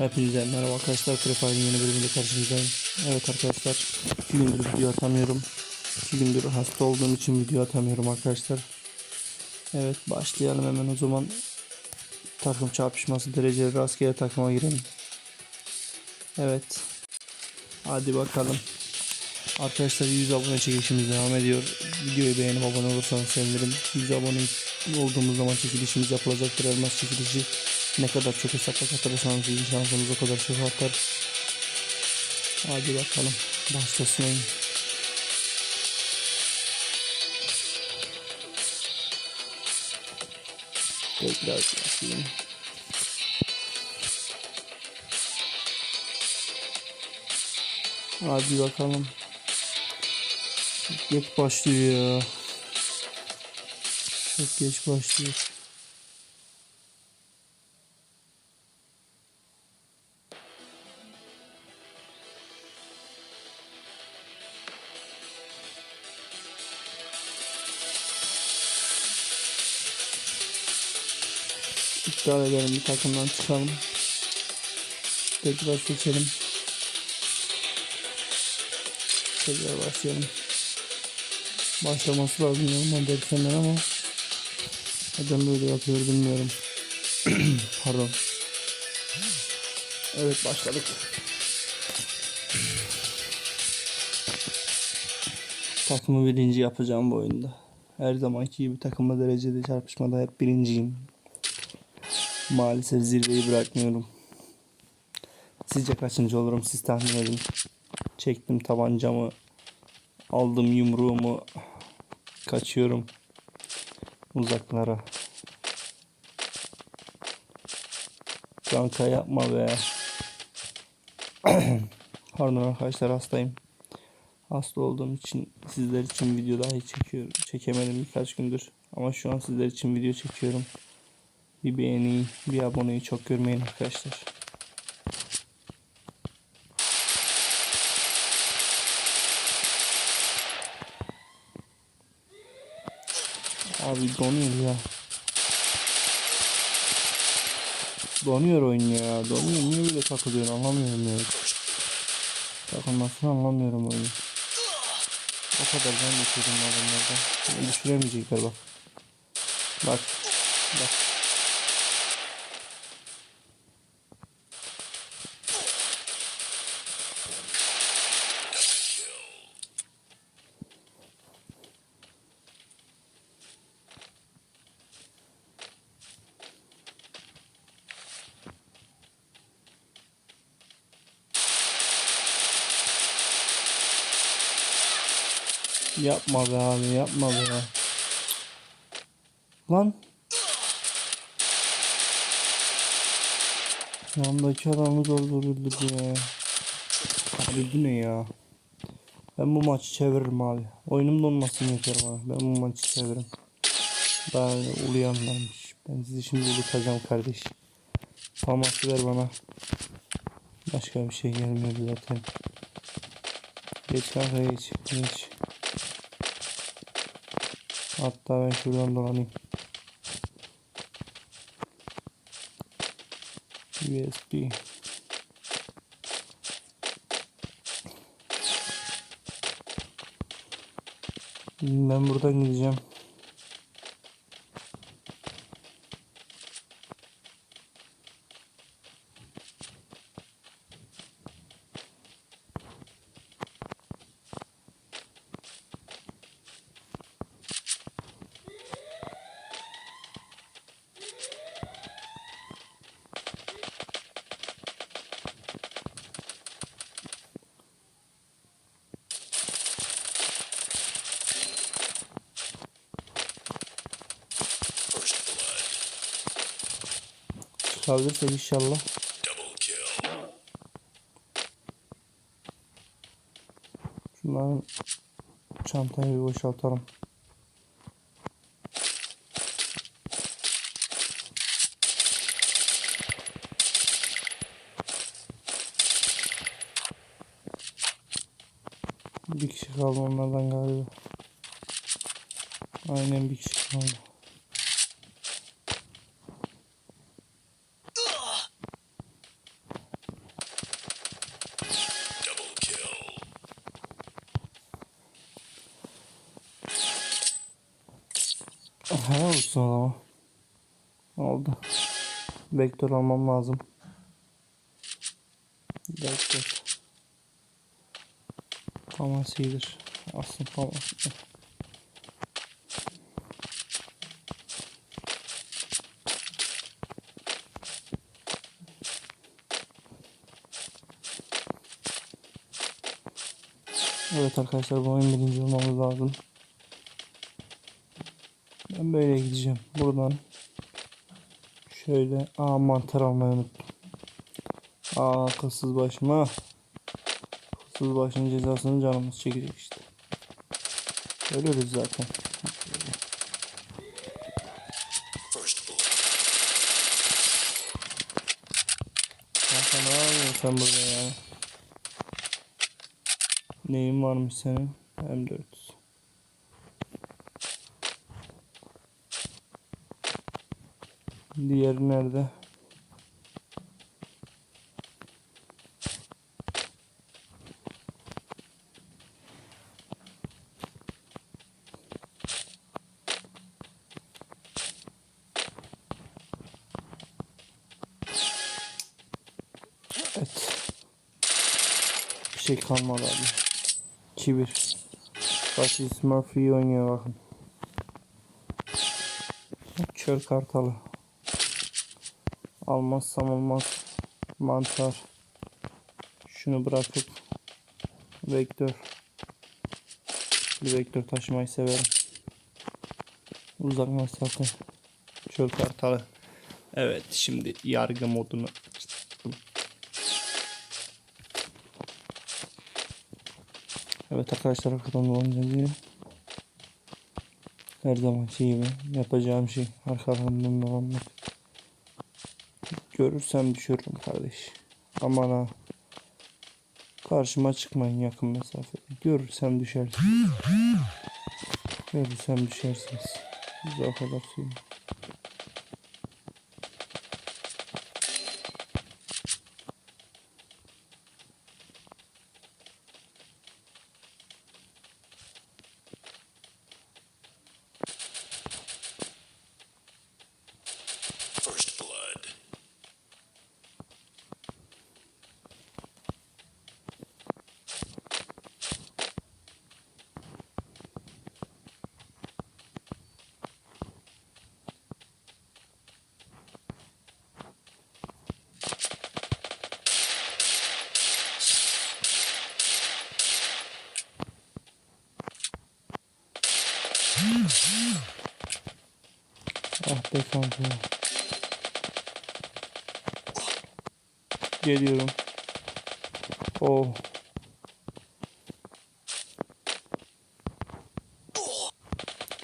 Hepinize merhaba arkadaşlar. Free Fire'ın yeni bölümünde karşınızdayım. Evet arkadaşlar. 2 gündür video atamıyorum. 2 gündür hasta olduğum için video atamıyorum arkadaşlar. Evet başlayalım hemen o zaman. Takım çarpışması dereceli rastgele takıma girelim. Evet. Hadi bakalım. Arkadaşlar 100 abone çekilişimiz devam ediyor. Videoyu beğenip abone olursanız sevinirim. 100 abone olduğumuz zaman çekilişimiz yapılacaktır. Elmas çekilişi. Ne kadar çok hesapla katılırsanız iyi şansınız o kadar çok artar. Hadi bakalım. Başlasın. Tekrar yapayım. Hadi bakalım. Geç başlıyor. Çok geç başlıyor. İptal edelim bir takımdan çıkalım. Tekrar seçelim. Tekrar başlayalım. Başlaması lazım normal dersenden ama neden böyle yapıyor bilmiyorum. Pardon. Evet başladık. Takımı birinci yapacağım bu oyunda. Her zamanki gibi takımla derecede çarpışmada hep birinciyim. Maalesef zirveyi bırakmıyorum. Sizce kaçıncı olurum siz tahmin edin. Çektim tabancamı. Aldım yumruğumu. Kaçıyorum. Uzaklara. Kanka yapma be. Pardon arkadaşlar hastayım. Hasta olduğum için sizler için video dahi çekiyorum. Çekemedim birkaç gündür. Ama şu an sizler için video çekiyorum. Bir beğeni, bir aboneyi çok görmeyin arkadaşlar. Abi donuyor ya. Donuyor oyun ya. Donuyor. Niye böyle takılıyorsun anlamıyorum ya. Takılmasını anlamıyorum oyunu. O kadar ben düşürdüm adamlardan. Düşüremeyecekler bak. Bak. Bak. Yapma be abi yapma be. Lan. Yanındaki adamı zor zor öldürdü ya. Abi bu ne ya? Ben bu maçı çeviririm abi. Oyunum donmasın yeter bana. Ben bu maçı çeviririm. Daha uluyanlarmış. Ben sizi şimdi unutacağım kardeş. Faması ver bana. Başka bir şey gelmiyor zaten. Geç kanka geç. Geç. Hatta ben şuradan dolanayım. USB. Ben buradan gideceğim. Çıkabilirsek inşallah. Şunların çantayı bir boşaltalım. Bir kişi kaldı onlardan galiba. Aynen bir kişi kaldı. Çalıştı ama. Oldu. Vektör almam lazım. Vektör. Famas iyidir. Aslında famas. Evet arkadaşlar bu oyun birinci olmamız lazım. Ben böyle gideceğim. Buradan şöyle aa mantar almayı unuttum. Aa akılsız başıma. Akılsız başın cezasını canımız çekecek işte. Ölürüz zaten. Kanka ne yapıyorsun sen burada ya? Neyin varmış senin? M4. Diğeri nerede? Evet. Bir şey kalmadı abi. Kibir. Bak Murphy oynuyor bakın. Çöl kartalı. Almazsam olmaz. Mantar. Şunu bırakıp vektör. Vektör taşımayı severim. Uzak mesafe. Çöl kartalı. Evet şimdi yargı modunu. Evet arkadaşlar arkadan dolanacağız diye. Her zamanki gibi yapacağım şey arkadan dolanmak. Görürsem düşürürüm kardeş. Aman ha. Karşıma çıkmayın yakın mesafede. Görürsem düşersiniz. Görürsem düşersiniz. O kadar söyleyeyim. First blood. Ah be kanka. Geliyorum. Oh.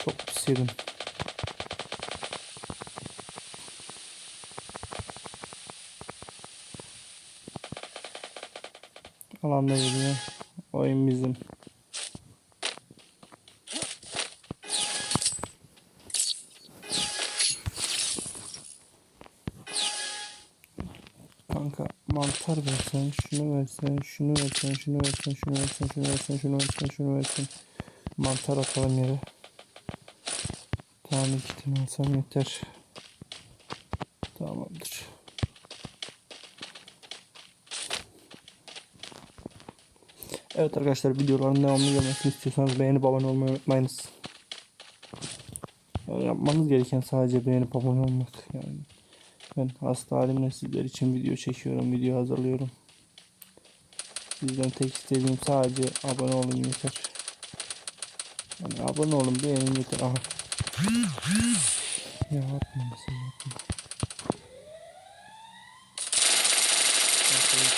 Çok pis yedim. Alanda geliyor. Oyun bizim. Mantar versen, şunu versen, şunu versen, şunu versen, şunu versen, şunu versen, şunu versen, şunu versen. Mantar atalım yere. Tamam iki tane alsam yeter. Tamamdır. Evet arkadaşlar videoların devamlı gelmesini istiyorsanız beğenip abone olmayı unutmayınız. Yani yapmanız gereken sadece beğenip abone olmak yani. Ben hasta halimle sizler için video çekiyorum, video hazırlıyorum. Sizden tek istediğim sadece abone olun yeter. Yani abone olun, beğenin yeter. Aha. Ya yapma sen yapma.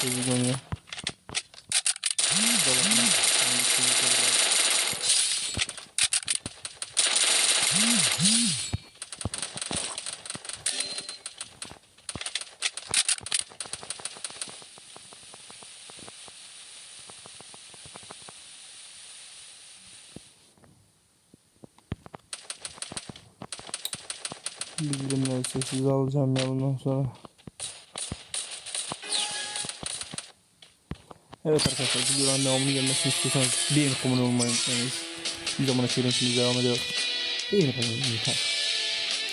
Çocuk oynuyor. Dolapma. Bildirimleri sessiz alacağım ya bundan sonra. Evet arkadaşlar videoların devamını gelmesini istiyorsanız beğenip abone olmayı unutmayınız. Bir zaman içerisinde devam ediyor. Beğenip abone olmayı.